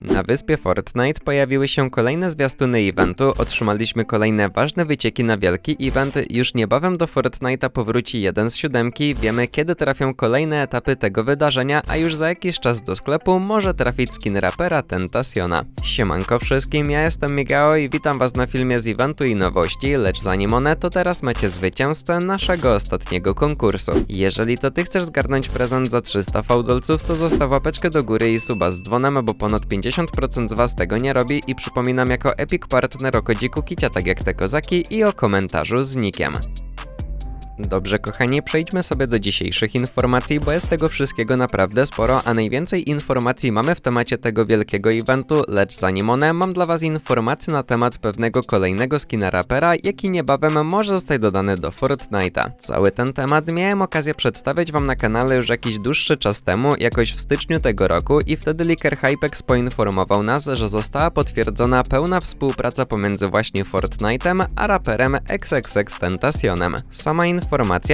Na wyspie Fortnite pojawiły się kolejne zwiastuny eventu, otrzymaliśmy kolejne ważne wycieki na wielki event, już niebawem do Fortnite'a powróci jeden z siódemki, wiemy kiedy trafią kolejne etapy tego wydarzenia, a już za jakiś czas do sklepu może trafić skin rapera Tentasiona. Siemanko wszystkim, ja jestem Migao i witam was na filmie z eventu i nowości, lecz zanim one, to teraz macie zwycięzcę naszego ostatniego konkursu. Jeżeli to ty chcesz zgarnąć prezent za 300 fałdolców, to zostaw łapeczkę do góry i suba z dzwonem, bo ponad 50% z was tego nie robi i przypominam jako Epic Partner o kodziku Kicia tak jak te kozaki i o komentarzu z nikiem. Dobrze, kochani, przejdźmy sobie do dzisiejszych informacji, bo jest tego wszystkiego naprawdę sporo, a najwięcej informacji mamy w temacie tego wielkiego eventu, lecz zanim one, mam dla was informacje na temat pewnego kolejnego skina rapera, jaki niebawem może zostać dodany do Fortnite'a. Cały ten temat miałem okazję przedstawiać wam na kanale już jakiś dłuższy czas temu, jakoś w styczniu tego roku i wtedy Licker Hypex poinformował nas, że została potwierdzona pełna współpraca pomiędzy właśnie Fortnite'em a raperem XXX Tentacionem. Sama informacja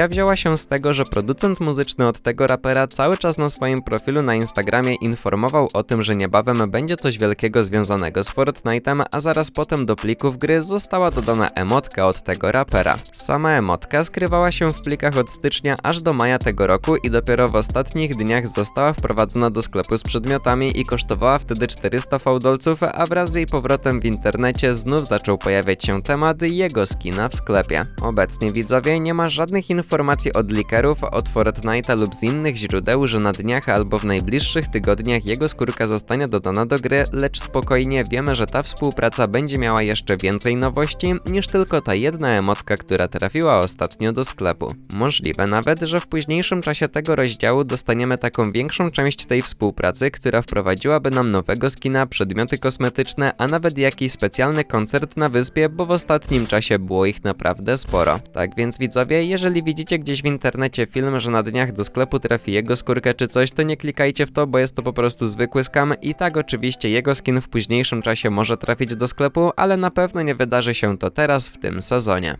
wzięła się z tego, że producent muzyczny od tego rapera cały czas na swoim profilu na Instagramie informował o tym, że niebawem będzie coś wielkiego związanego z Fortnite'em, a zaraz potem do plików gry została dodana emotka od tego rapera. Sama emotka skrywała się w plikach od stycznia aż do maja tego roku i dopiero w ostatnich dniach została wprowadzona do sklepu z przedmiotami i kosztowała wtedy 400 fałdolców, a wraz z jej powrotem w internecie znów zaczął pojawiać się temat jego skina w sklepie. Obecnie widzowie nie ma żadnych informacji od leakerów, od Fortnite'a lub z innych źródeł, że na dniach albo w najbliższych tygodniach jego skórka zostanie dodana do gry, lecz spokojnie wiemy, że ta współpraca będzie miała jeszcze więcej nowości niż tylko ta jedna emotka, która trafiła ostatnio do sklepu. Możliwe nawet, że w późniejszym czasie tego rozdziału dostaniemy taką większą część tej współpracy, która wprowadziłaby nam nowego skina, przedmioty kosmetyczne, a nawet jakiś specjalny koncert na wyspie, bo w ostatnim czasie było ich naprawdę sporo. Tak więc widzowie, jeżeli widzicie gdzieś w internecie film, że na dniach do sklepu trafi jego skórkę czy coś, to nie klikajcie w to, bo jest to po prostu zwykły skam i tak oczywiście jego skin w późniejszym czasie może trafić do sklepu, ale na pewno nie wydarzy się to teraz w tym sezonie.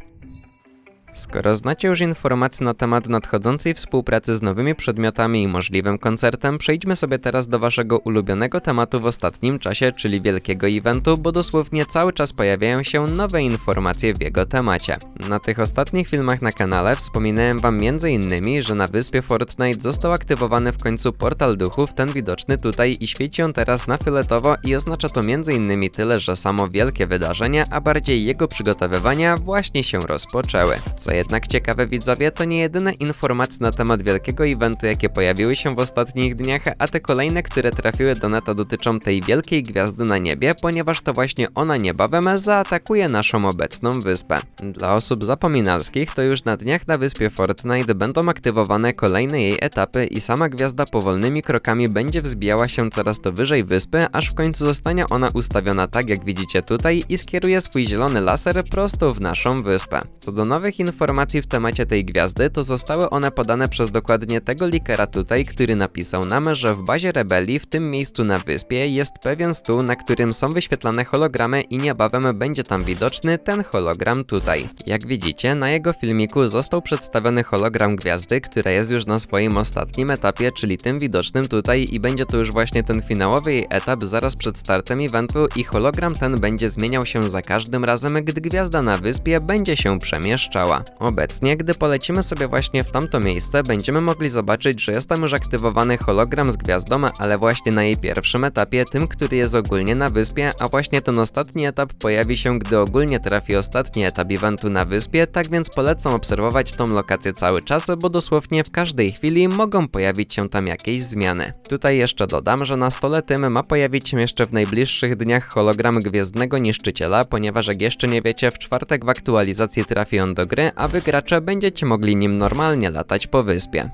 Skoro znacie już informacje na temat nadchodzącej współpracy z nowymi przedmiotami i możliwym koncertem, przejdźmy sobie teraz do waszego ulubionego tematu w ostatnim czasie, czyli wielkiego eventu, bo dosłownie cały czas pojawiają się nowe informacje w jego temacie. Na tych ostatnich filmach na kanale wspominałem wam m.in., że na wyspie Fortnite został aktywowany w końcu portal duchów, ten widoczny tutaj i świeci on teraz na fioletowo i oznacza to m.in. tyle, że samo wielkie wydarzenie, a bardziej jego przygotowywania właśnie się rozpoczęły. Co jednak ciekawe widzowie, to nie jedyne informacje na temat wielkiego eventu, jakie pojawiły się w ostatnich dniach, a te kolejne, które trafiły do neta dotyczą tej wielkiej gwiazdy na niebie, ponieważ to właśnie ona niebawem zaatakuje naszą obecną wyspę. Dla osób zapominalskich to już na dniach na wyspie Fortnite będą aktywowane kolejne jej etapy i sama gwiazda powolnymi krokami będzie wzbijała się coraz to wyżej wyspy, aż w końcu zostanie ona ustawiona tak jak widzicie tutaj i skieruje swój zielony laser prosto w naszą wyspę. Co do nowych informacji w temacie tej gwiazdy, to zostały one podane przez dokładnie tego likera tutaj, który napisał nam, że w bazie rebelii w tym miejscu na wyspie jest pewien stół, na którym są wyświetlane hologramy i niebawem będzie tam widoczny ten hologram tutaj. Jak widzicie, na jego filmiku został przedstawiony hologram gwiazdy, która jest już na swoim ostatnim etapie, czyli tym widocznym tutaj i będzie to już właśnie ten finałowy jej etap zaraz przed startem eventu i hologram ten będzie zmieniał się za każdym razem, gdy gwiazda na wyspie będzie się przemieszczała. Obecnie, gdy polecimy sobie właśnie w tamto miejsce, będziemy mogli zobaczyć, że jest tam już aktywowany hologram z gwiazdą, ale właśnie na jej pierwszym etapie, tym, który jest ogólnie na wyspie, a właśnie ten ostatni etap pojawi się, gdy ogólnie trafi ostatni etap eventu na wyspie, tak więc polecam obserwować tą lokację cały czas, bo dosłownie w każdej chwili mogą pojawić się tam jakieś zmiany. Tutaj jeszcze dodam, że na stole tym ma pojawić się jeszcze w najbliższych dniach hologram Gwiezdnego Niszczyciela, ponieważ jak jeszcze nie wiecie, w czwartek w aktualizacji trafi on do gry, a wy gracze będziecie mogli nim normalnie latać po wyspie.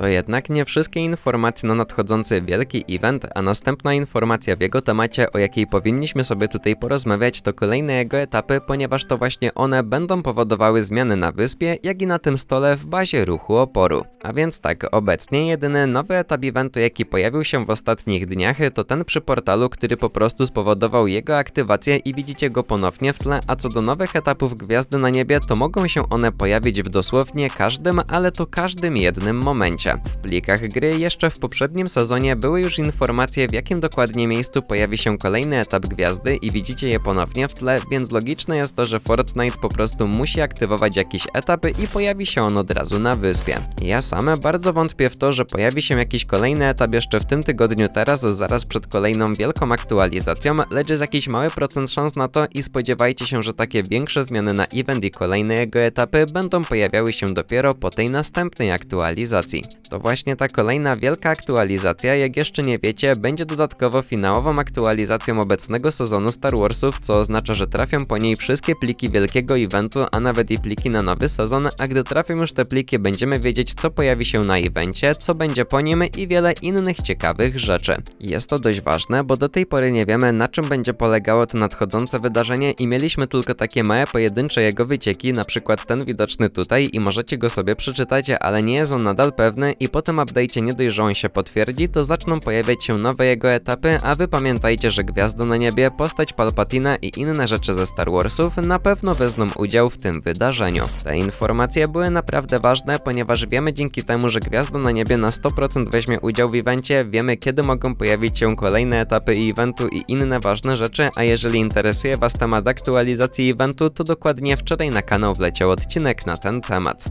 To jednak nie wszystkie informacje na nadchodzący wielki event, a następna informacja w jego temacie, o jakiej powinniśmy sobie tutaj porozmawiać, to kolejne jego etapy, ponieważ to właśnie one będą powodowały zmiany na wyspie, jak i na tym stole w bazie ruchu oporu. A więc tak, obecnie jedyny nowy etap eventu, jaki pojawił się w ostatnich dniach, to ten przy portalu, który po prostu spowodował jego aktywację i widzicie go ponownie w tle, a co do nowych etapów Gwiazdy na Niebie, to mogą się one pojawić w dosłownie każdym, ale to każdym jednym momencie. Evencie. W plikach gry jeszcze w poprzednim sezonie były już informacje w jakim dokładnie miejscu pojawi się kolejny etap gwiazdy i widzicie je ponownie w tle, więc logiczne jest to, że Fortnite po prostu musi aktywować jakiś etap i pojawi się on od razu na wyspie. Ja sam bardzo wątpię w to, że pojawi się jakiś kolejny etap jeszcze w tym tygodniu teraz, zaraz przed kolejną wielką aktualizacją, lecz jest jakiś mały procent szans na to i spodziewajcie się, że takie większe zmiany na event i kolejne jego etapy będą pojawiały się dopiero po tej następnej aktualizacji. To właśnie ta kolejna wielka aktualizacja, jak jeszcze nie wiecie, będzie dodatkowo finałową aktualizacją obecnego sezonu Star Warsów, co oznacza, że trafią po niej wszystkie pliki wielkiego eventu, a nawet i pliki na nowy sezon, a gdy trafią już te pliki, będziemy wiedzieć, co pojawi się na evencie, co będzie po nim i wiele innych ciekawych rzeczy. Jest to dość ważne, bo do tej pory nie wiemy, na czym będzie polegało to nadchodzące wydarzenie i mieliśmy tylko takie małe pojedyncze jego wycieki, na przykład ten widoczny tutaj i możecie go sobie przeczytać, ale nie jest on nadal pewny i po tym update'cie nie dość, że on się potwierdzi, to zaczną pojawiać się nowe jego etapy, a wy pamiętajcie, że Gwiazda na niebie, postać Palpatina i inne rzeczy ze Star Warsów na pewno wezmą udział w tym wydarzeniu. Te informacje były naprawdę ważne, ponieważ wiemy dzięki temu, że Gwiazda na niebie na 100% weźmie udział w evencie, wiemy kiedy mogą pojawić się kolejne etapy eventu i inne ważne rzeczy, a jeżeli interesuje was temat aktualizacji eventu, to dokładnie wczoraj na kanał wleciał odcinek na ten temat.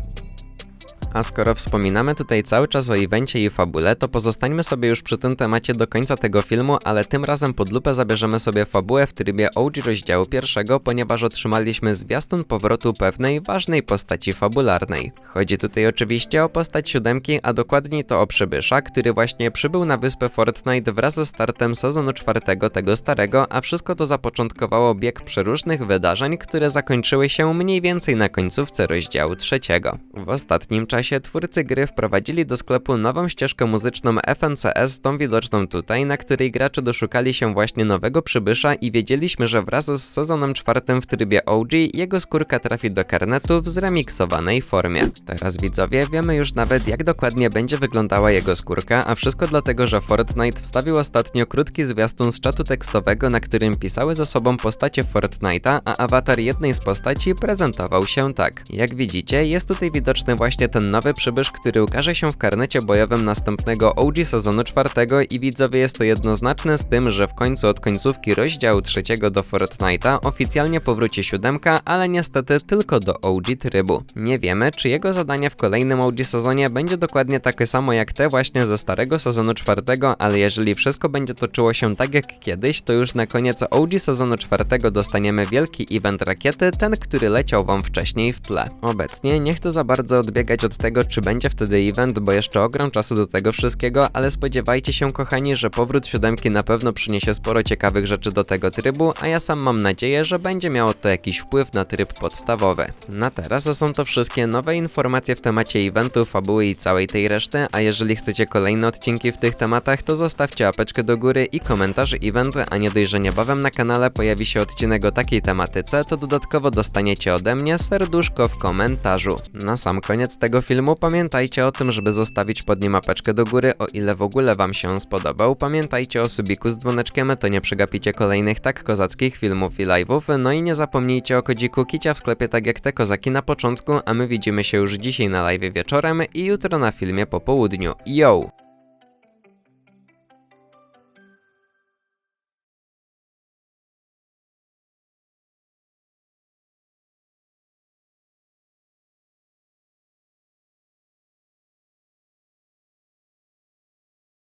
A skoro wspominamy tutaj cały czas o evencie i fabule, to pozostańmy sobie już przy tym temacie do końca tego filmu, ale tym razem pod lupę zabierzemy sobie fabułę w trybie OG rozdziału pierwszego, ponieważ otrzymaliśmy zwiastun powrotu pewnej ważnej postaci fabularnej. Chodzi tutaj oczywiście o postać siódemki, a dokładniej to o przybysza, który właśnie przybył na wyspę Fortnite wraz ze startem sezonu czwartego tego starego, a wszystko to zapoczątkowało bieg przeróżnych wydarzeń, które zakończyły się mniej więcej na końcówce rozdziału trzeciego. W ostatnim czasie twórcy gry wprowadzili do sklepu nową ścieżkę muzyczną FNCS, tą widoczną tutaj, na której gracze doszukali się właśnie nowego przybysza i wiedzieliśmy, że wraz z sezonem czwartym w trybie OG jego skórka trafi do karnetu w zremiksowanej formie. Teraz widzowie wiemy już nawet jak dokładnie będzie wyglądała jego skórka, a wszystko dlatego, że Fortnite wstawił ostatnio krótki zwiastun z czatu tekstowego, na którym pisały ze sobą postacie Fortnite'a, a awatar jednej z postaci prezentował się tak. Jak widzicie, jest tutaj widoczny właśnie ten nowy przybysz, który ukaże się w karnecie bojowym następnego OG sezonu czwartego i widzowie jest to jednoznaczne z tym, że w końcu od końcówki rozdziału trzeciego do Fortnite'a oficjalnie powróci siódemka, ale niestety tylko do OG trybu. Nie wiemy, czy jego zadanie w kolejnym OG sezonie będzie dokładnie takie samo jak te właśnie ze starego sezonu czwartego, ale jeżeli wszystko będzie toczyło się tak jak kiedyś, to już na koniec OG sezonu czwartego dostaniemy wielki event rakiety, ten, który leciał wam wcześniej w tle. Obecnie nie chcę za bardzo odbiegać od tego, czy będzie wtedy event, bo jeszcze ogrom czasu do tego wszystkiego, ale spodziewajcie się kochani, że powrót siódemki na pewno przyniesie sporo ciekawych rzeczy do tego trybu, a ja sam mam nadzieję, że będzie miało to jakiś wpływ na tryb podstawowy. Na teraz są to wszystkie nowe informacje w temacie eventu, fabuły i całej tej reszty, a jeżeli chcecie kolejne odcinki w tych tematach, to zostawcie apeczkę do góry i komentarz event, a nie dość, że niebawem na kanale pojawi się odcinek o takiej tematyce, to dodatkowo dostaniecie ode mnie serduszko w komentarzu. Na sam koniec tego filmu pamiętajcie o tym, żeby zostawić pod nim apeczkę do góry, o ile w ogóle wam się on spodobał. Pamiętajcie o subiku z dzwoneczkiem, to nie przegapicie kolejnych tak kozackich filmów i live'ów. No i nie zapomnijcie o kodziku Kicia w sklepie tak jak te kozaki na początku, a my widzimy się już dzisiaj na live wieczorem i jutro na filmie po południu. Yo!